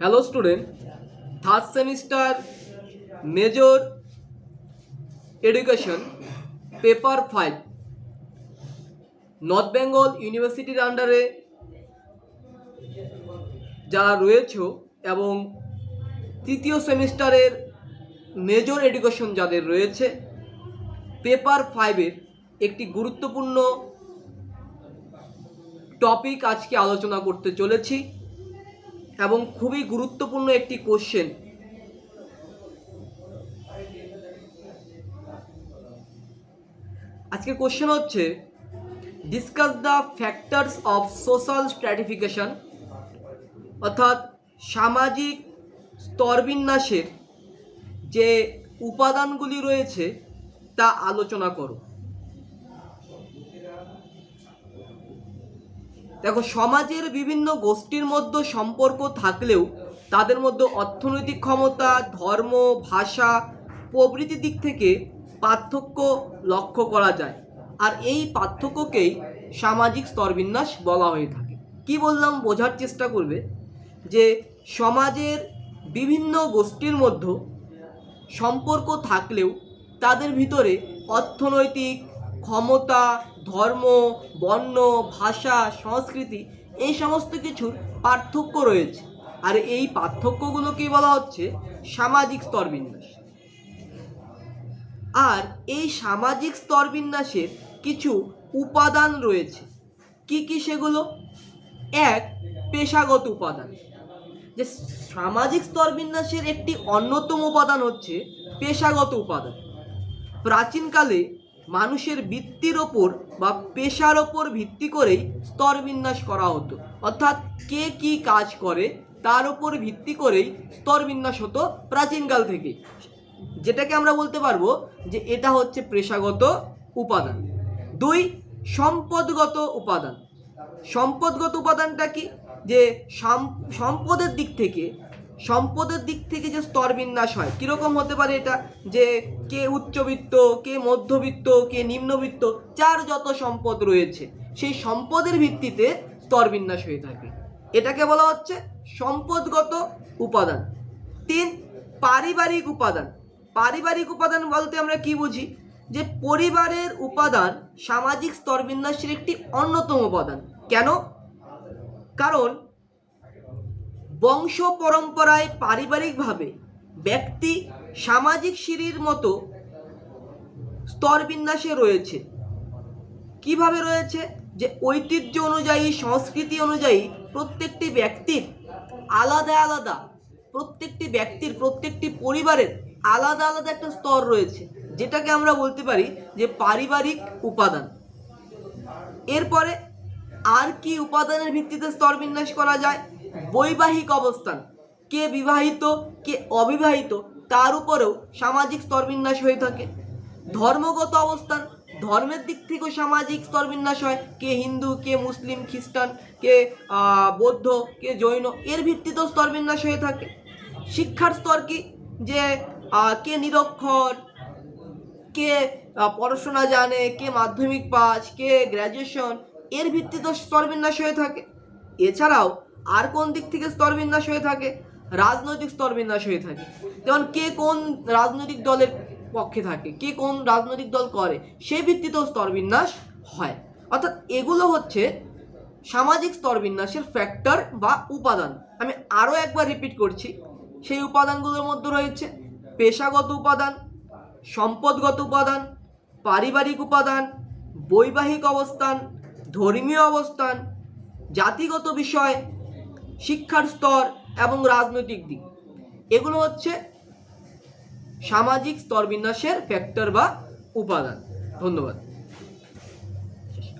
Hello student third semester major education paper five North Bengal ইউনিভার্সিটির আন্ডারে যারা রয়েছে এবং তৃতীয় সেমিস্টারের মেজর এডুকেশন যাদের রয়েছে পেপার ফাইভের একটি গুরুত্বপূর্ণ টপিক আজকে আলোচনা করতে চলেছি। এবং খুবই গুরুত্বপূর্ণ একটি কোশ্চেন আজকের কোশ্চেন হচ্ছে discuss the factors of social stratification অর্থাৎ সামাজিক স্তরবিন্যাসের যে উপাদানগুলি রয়েছে তা আলোচনা করো। দেখো, সমাজের বিভিন্ন গোষ্ঠীর মধ্যে সম্পর্ক থাকলেও তাদের মধ্যে অর্থনৈতিক ক্ষমতা, ধর্ম, ভাষা প্রভৃতির দিক থেকে পার্থক্য লক্ষ্য করা যায়। আর এই পার্থক্যকেই সামাজিক স্তরবিন্যাস বলা হয়ে থাকে। কি বললাম? বোঝার চেষ্টা করবে যে সমাজের বিভিন্ন গোষ্ঠীর মধ্যে সম্পর্ক থাকলেও তাদের ভিতরে অর্থনৈতিক ক্ষমতা, ধর্ম, বর্ণ, ভাষা, সংস্কৃতি, এই সমস্ত কিছুর পার্থক্য রয়েছে। আর এই পার্থক্যগুলোকেই বলা হচ্ছে সামাজিক স্তরবিন্যাস। আর এই সামাজিক স্তরবিন্যাসের কিছু উপাদান রয়েছে। কি কি সেগুলো? এক, পেশাগত উপাদান। যে সামাজিক স্তরবিন্যাসের একটি অন্যতম উপাদান হচ্ছে পেশাগত উপাদান। প্রাচীনকালে মানুষের বৃত্তির ওপর বা পেশার ওপর ভিত্তি করেই স্তরবিন্যাস করা হতো। অর্থাৎ কে কি কাজ করে, তার উপর ভিত্তি করেই স্তরবিন্যাস হতো প্রাচীনকাল থেকে। যেটাকে আমরা বলতে পারব যে এটা হচ্ছে পেশাগত উপাদান। দুই, সম্পদগত উপাদান। সম্পদগত উপাদানটা কি? যে সম্পদের দিক থেকে সম্পদের দিক থেকে যে স্তরবিন্যাস হয়, কীরকম হতে পারে এটা? যে কে উচ্চবিত্ত, কে মধ্যবিত্ত, কে নিম্নবিত্ত যার যত সম্পদ রয়েছে, সেই সম্পদের ভিত্তিতে স্তরবিন্যাস হয়ে থাকে। এটাকে বলা হচ্ছে সম্পদগত উপাদান। তিন, পারিবারিক উপাদান। পারিবারিক উপাদান বলতে আমরা কি বুঝি? যে পরিবারের উপাদান সামাজিক স্তরবিন্যাসের একটি অন্যতম উপাদান। কেন? কারণ বংশ পরম্পরায় পারিবারিকভাবে ব্যক্তি সামাজিক সিঁড়ির মতো স্তরবিন্যাসে রয়েছে। কীভাবে রয়েছে? যে ঐতিহ্য অনুযায়ী, সংস্কৃতি অনুযায়ী প্রত্যেকটি ব্যক্তির আলাদা আলাদা, প্রত্যেকটি ব্যক্তির, প্রত্যেকটি পরিবারের আলাদা আলাদা একটা স্তর রয়েছে, যেটাকে আমরা বলতে পারি যে পারিবারিক উপাদান। এরপরে আর কি উপাদানের ভিত্তিতে স্তরবিন্যাস করা যায়? বৈবাহিক অবস্থান। কে বিবাহিত, কে অবিবাহিত, তার উপরেও সামাজিক স্তরবিন্যাস হয়ে থাকে। ধর্মগত অবস্থান, ধর্মের দিক থেকেও সামাজিক স্তরবিন্যাস হয়। কে হিন্দু, কে মুসলিম, খ্রিস্টান, কে বৌদ্ধ, কে জৈন, এর ভিত্তিতেও স্তরবিন্যাস হয়ে থাকে। শিক্ষার স্তর কি? যে কে নিরক্ষর, কে পড়াশোনা জানে, কে মাধ্যমিক পাস, কে গ্র্যাজুয়েশন, এর ভিত্তিতে স্তরবিন্যাস হয়ে থাকে। এছাড়াও আর কোন দিক থেকে স্তরবিন্যাস হয়ে থাকে? রাজনৈতিক স্তরবিন্যাস হয়ে থাকে। যেমন কে কোন রাজনৈতিক দলের পক্ষে থাকে, কে কোন রাজনৈতিক দল করে সেই ভিত্তিতেও স্তরবিন্যাস হয়। অর্থাৎ এগুলো হচ্ছে সামাজিক স্তরবিন্যাসের ফ্যাক্টর বা উপাদান। আমি আরও একবার রিপিট করছি। সেই উপাদানগুলোর মধ্যে রয়েছে পেশাগত উপাদান, সম্পদগত উপাদান, পারিবারিক উপাদান, বৈবাহিক অবস্থান, ধর্মীয় অবস্থান, জাতিগত বিষয় শিক্ষার স্তর এবং রাজনৈতিক দিক। এগুলো হচ্ছে সামাজিক স্তরবিন্যাসের ফ্যাক্টর বা উপাদান। ধন্যবাদ।